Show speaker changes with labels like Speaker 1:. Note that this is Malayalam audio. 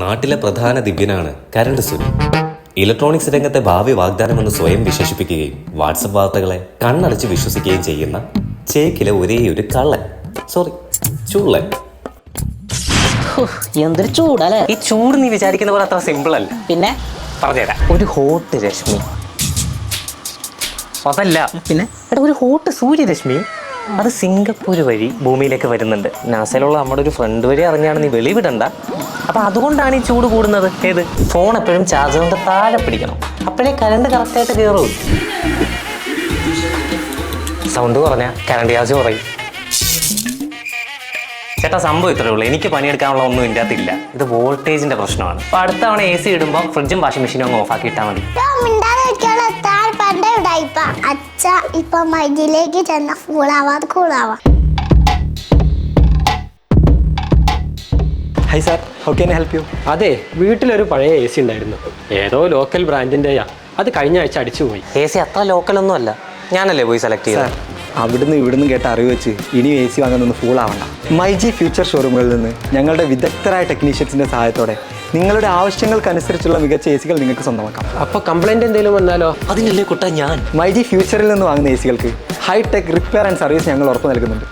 Speaker 1: നാട്ടിലെ പ്രധാന ദിവ്യനാണ് കരണ്ട് സുനി ഇലക്ട്രോണിക്സ് രംഗത്തെ ഭാവി വാഗ്ദാനമെന്ന് സ്വയം വിശേഷിപ്പിക്കുകയും വാട്സപ്പ് വാർത്തകളെ കണ്ണടച്ച് വിശ്വസിക്കുകയും ചെയ്യുന്ന ചേക്കിലെ ഒരേ ഒരു കള്ളൻ. സോറി ചുള്ളൻ.
Speaker 2: എന്തൊരു ചൂടല്ലേ?
Speaker 3: ഈ ചൂട് നീ വിചാരിക്കുന്ന പോലെ അത്ര സിമ്പിൾ അല്ല.
Speaker 2: പിന്നെ?
Speaker 3: പറഞ്ഞുതരാം. ഒരു ഹോട്ട് രശ്മി. അതല്ല.
Speaker 2: പിന്നെ?
Speaker 3: എടാ ഒരു ഹോട്ട് സൂര്യരശ്മി. അത് സിംഗപ്പൂർ വഴി ഭൂമിയിലേക്ക് വരുന്നുണ്ട്. നാസയിലുള്ള നമ്മുടെ ഒരു ഫ്രണ്ട് വഴി അറിഞ്ഞാണ് നീ വെളിവിടണ്ട അപ്പൊ അതുകൊണ്ടാണ് ഈ ചൂട് കൂടുന്നത്. ഏത്? ഫോൺ എപ്പോഴും ചാർജ് കൊണ്ട് താഴെ പിടിക്കണം. അപ്പോഴേ കറണ്ട് കറക്റ്റായിട്ട് കയറൂ സൗണ്ട് കുറഞ്ഞ കറണ്ട് ചാർജ് കുറയും. ചേട്ടാ സംഭവം ഇത്രേ ഉള്ളൂ. എനിക്ക് പണിയെടുക്കാനുള്ള ഒന്നും ഇതിന്റെ അകത്തില്ല ഇത് വോൾട്ടേജിന്റെ പ്രശ്നമാണ്. അപ്പോൾ അടുത്തവണ എ സി ഇടുമ്പോൾ ഫ്രിഡ്ജും വാഷിംഗ് മെഷീനും ഒന്ന് ഓഫാക്കി ഇട്ടാൽ മതി.
Speaker 4: ഇപ്പൊ മൈജിലേക്ക് ചെന്ന ഫൂളാവാതെ കൂളാവാ
Speaker 5: hi sir how can help you
Speaker 6: അതെ വീട്ടിലൊരു പഴയ എ സി ഉണ്ടായിരുന്നു. ഏതോ ലോക്കൽ ബ്രാൻഡിന്റെയാ അത് കഴിഞ്ഞ ആഴ്ച അടിച്ചു പോയി.
Speaker 3: എ സി അത്ര ലോക്കലൊന്നും അല്ല. ഞാനല്ലേ പോയി സെലക്ട് ചെയ്തത്?
Speaker 5: അവിടുന്ന് ഇവിടുന്ന് കേട്ട അറിവ് വെച്ച് ഇനിയും എ സി വാങ്ങുന്നൊന്ന് ഫൂൾ ആവണ്ട. മൈ ജി ഫ്യൂച്ചർ ഷോറൂമുകളിൽ നിന്ന് ഞങ്ങളുടെ വിദഗ്ധരായ ടെക്നീഷ്യൻസിന്റെ സഹായത്തോടെ നിങ്ങളുടെ ആവശ്യങ്ങൾക്കനുസരിച്ചുള്ള മികച്ച എ സികൾ നിങ്ങൾക്ക് സ്വന്തമാക്കാം.
Speaker 6: അപ്പൊ കംപ്ലൈന്റ് എന്തെങ്കിലും വന്നാലോ?
Speaker 1: അതിനല്ലേ കുട്ട ഞാൻ?
Speaker 5: മൈ ജി ഫ്യൂച്ചറിൽ നിന്ന് വാങ്ങുന്ന എ സികൾക്ക് ഹൈടെക് റിപ്പയർ ആൻഡ് സർവീസ് ഞങ്ങൾ ഉറപ്പ് നൽകുന്നുണ്ട്.